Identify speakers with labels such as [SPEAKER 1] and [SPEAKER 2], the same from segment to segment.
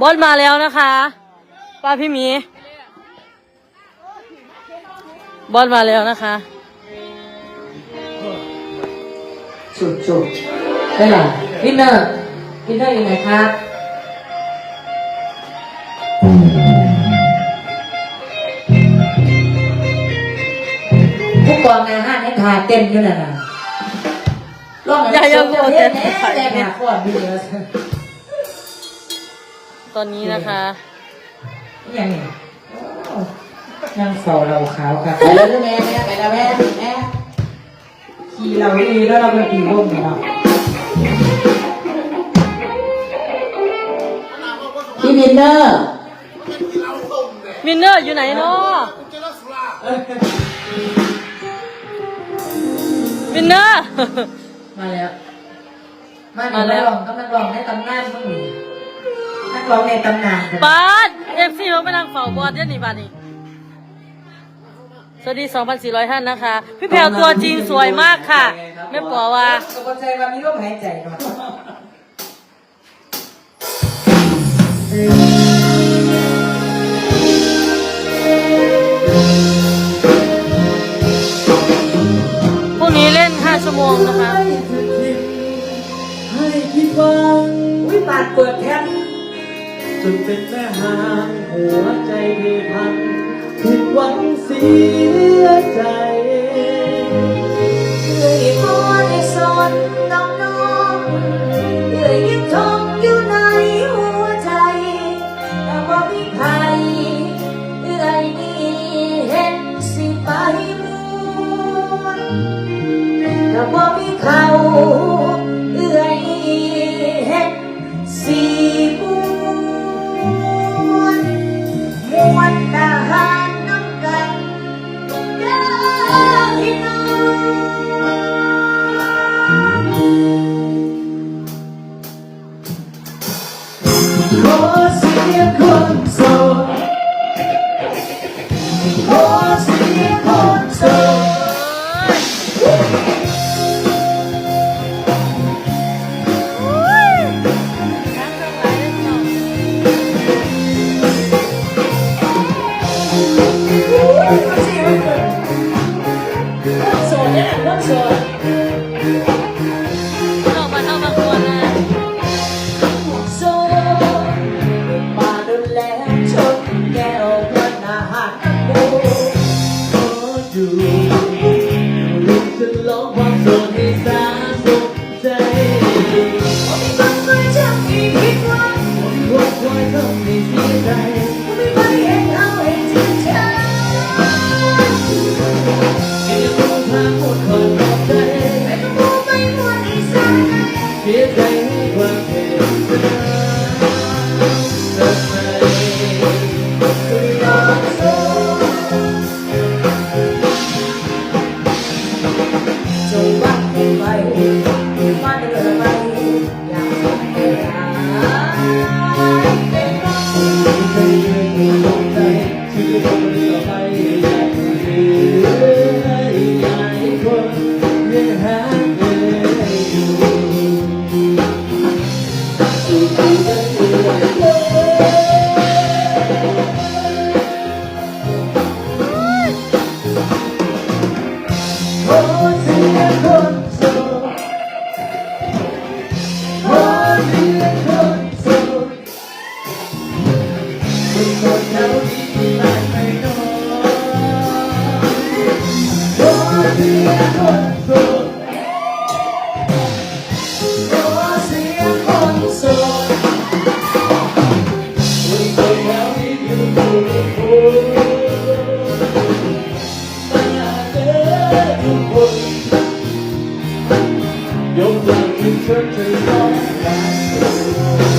[SPEAKER 1] บอสมาแล้วนะคะป้าพี่หมีบอสมาแล้วนะคะ
[SPEAKER 2] สุดสุดได้หรอวินเนอร์วินเนอร์อยู่ไหนครับผู้กองอานห้ารให้ทาเต้นอยู่นั่นน่ะร้อง
[SPEAKER 1] อย่าอย่า
[SPEAKER 2] เต้นเต้น
[SPEAKER 1] เต้น
[SPEAKER 2] เต้นหาขวดดีเลย
[SPEAKER 1] ตอนนี้นะคะ
[SPEAKER 2] ยังไงยังเฝ้าเราขาวครับไปแล้วแม่แม่ไปแล้วแม่แม่ขี่เราดีแล้วเราไปขี่ร่มเนาะพี่วินเนอร์
[SPEAKER 1] วินเนอร์อยู่ไหนเนาะวินเนอร์
[SPEAKER 2] มาแล้ว มา
[SPEAKER 1] มาแล้
[SPEAKER 2] แล้ววก็นักร้องในตำนานพวก นี้นักร้องในตำนาน
[SPEAKER 1] บาสเอฟซีเราไปนั่งเฝ้าบอสเดี๋ยวนี้บาสนี่สวัสดี 2,400ท่านนะคะ พี่แพรวตัวจริงสวยมากค่ะแม่ป๋อว่า
[SPEAKER 2] ตกใจว่ามีลมหายใจเนาะ
[SPEAKER 1] พรุ่งนี้เล่น5ชั่วโมงนะคะ
[SPEAKER 3] ให้คิดว่า
[SPEAKER 2] อุ้ยปาดเปิดแทบ
[SPEAKER 3] จนเป็นแม่หางหัวใจเพพันผิดหวังเสียใจ
[SPEAKER 2] ขอเสี
[SPEAKER 3] ย ด จะ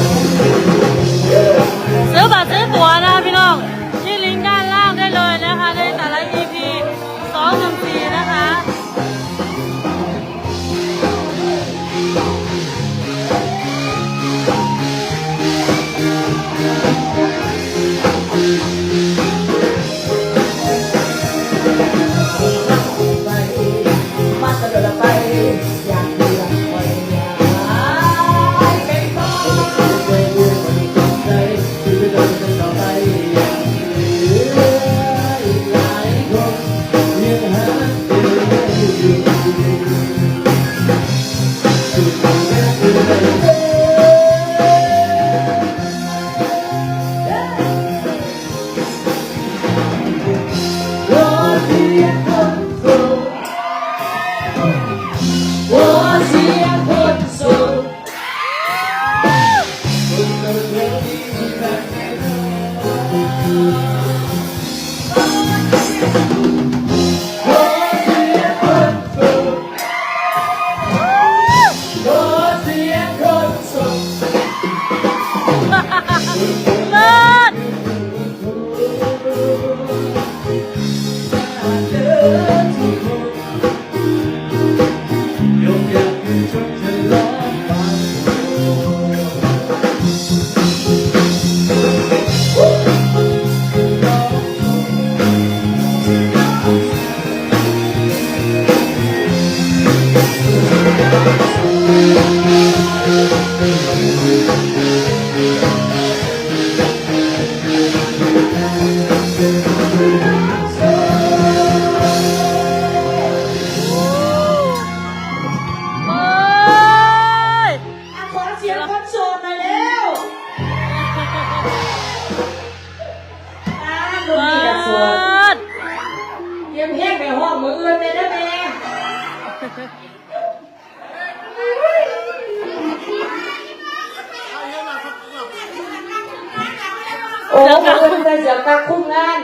[SPEAKER 3] อื่
[SPEAKER 2] น
[SPEAKER 3] ได้เสีย
[SPEAKER 2] กา
[SPEAKER 3] คุ้มงาน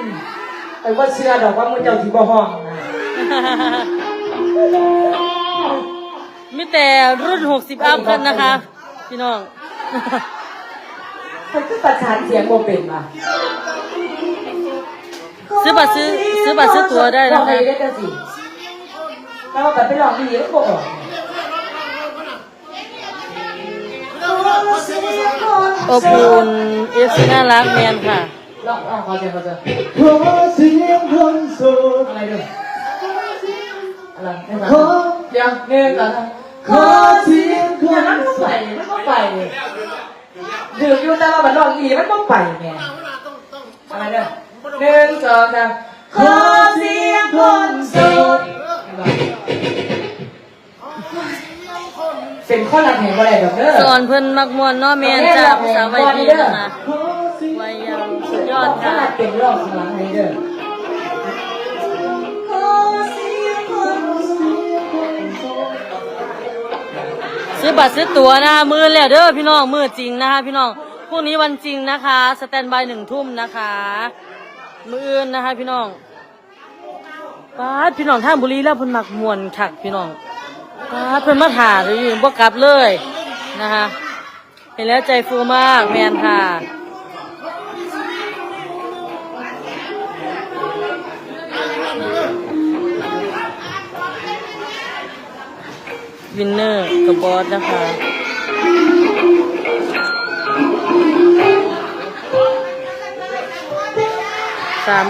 [SPEAKER 1] แต่
[SPEAKER 2] ว่าเชื่อดอกว่ามือเจ้าที่บ่ห้องนะ
[SPEAKER 1] มีแต่รุ่น60อัพกันนะคะ พี่น้อง
[SPEAKER 2] มันก็ประสานเสียงโมเป็นอะ
[SPEAKER 1] ซื้อบัตรซื้อซื้อบัตรซื้อตั๋วได้
[SPEAKER 2] ล
[SPEAKER 1] นะ
[SPEAKER 2] อง
[SPEAKER 1] คะ
[SPEAKER 2] ดีได้กันสิเราแบบไปลองดีแล้วก็ออก
[SPEAKER 1] อบอุ่นเอฟซีน่ารักแมนค่ะ
[SPEAKER 2] ลองลองขอเสียงขอเสียง
[SPEAKER 3] ขอเสียงคนโสด
[SPEAKER 2] อะไรด้วยอะไรไม่
[SPEAKER 3] ขอ
[SPEAKER 2] เดี๋ยวหนึ่งก่อนนะ
[SPEAKER 3] ขอเสียงค
[SPEAKER 2] อย่านนั้นก็
[SPEAKER 3] โส
[SPEAKER 2] ไป
[SPEAKER 3] ด
[SPEAKER 2] มันก็ไปดื่มอยู่แต่ว่าบัดลองดีมันก็ไปไงอะไรเนี่ยหนึ่งสองสามขอเสียงคนโสดเป็นข้อหลักแห่งอะไรแบบเด้อ
[SPEAKER 1] สอนเพิ่นมักมวนเนาะแมนจากภาษาไวพีนะคะ
[SPEAKER 3] อ
[SPEAKER 1] ดค่ะ
[SPEAKER 2] เป็นรอบข้างหลังให้เด้อ
[SPEAKER 1] ซื้อบัตรซื้อตั๋วนะคะมือแล้วเด้อพี่น้องมือจริงนะคะพี่น้องพรุ่งนี้วันจริงนะคะ สแตนบายหนึ่งทุ่มนะคะ มืออื่นนะคะ พี่น้องป้าพี่น้องท่าบุรีแล้วพิ่นมักมวนคักพี่น้องป้าเพิ่นมาถ่าเลยอยู่บ่กลับเลยนะคะเห็นแล้วใจฟูมากแมนค่ะ วินเนอร์กับบอสนะคะสาม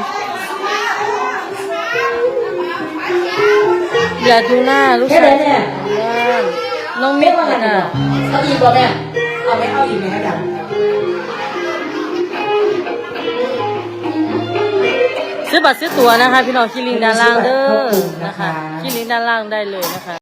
[SPEAKER 1] อย่าดูหน้าลูก
[SPEAKER 2] แค่
[SPEAKER 1] ชา
[SPEAKER 2] ไหน
[SPEAKER 1] ย
[SPEAKER 2] เนี่ย
[SPEAKER 1] บ้านน้อง
[SPEAKER 2] ไม่
[SPEAKER 1] มิตร
[SPEAKER 2] ว่ากัน
[SPEAKER 1] นะ
[SPEAKER 2] เอาอีกบ่แม่เอาไม่เอาอีกไหมครับ
[SPEAKER 1] ซื้อบัตรซื้อตั๋วนะคะ พี่น้องที่ลิงก์ด้านล่างเด้อนะคะที่ลิงก์ด้านล่างได้เลยนะคะ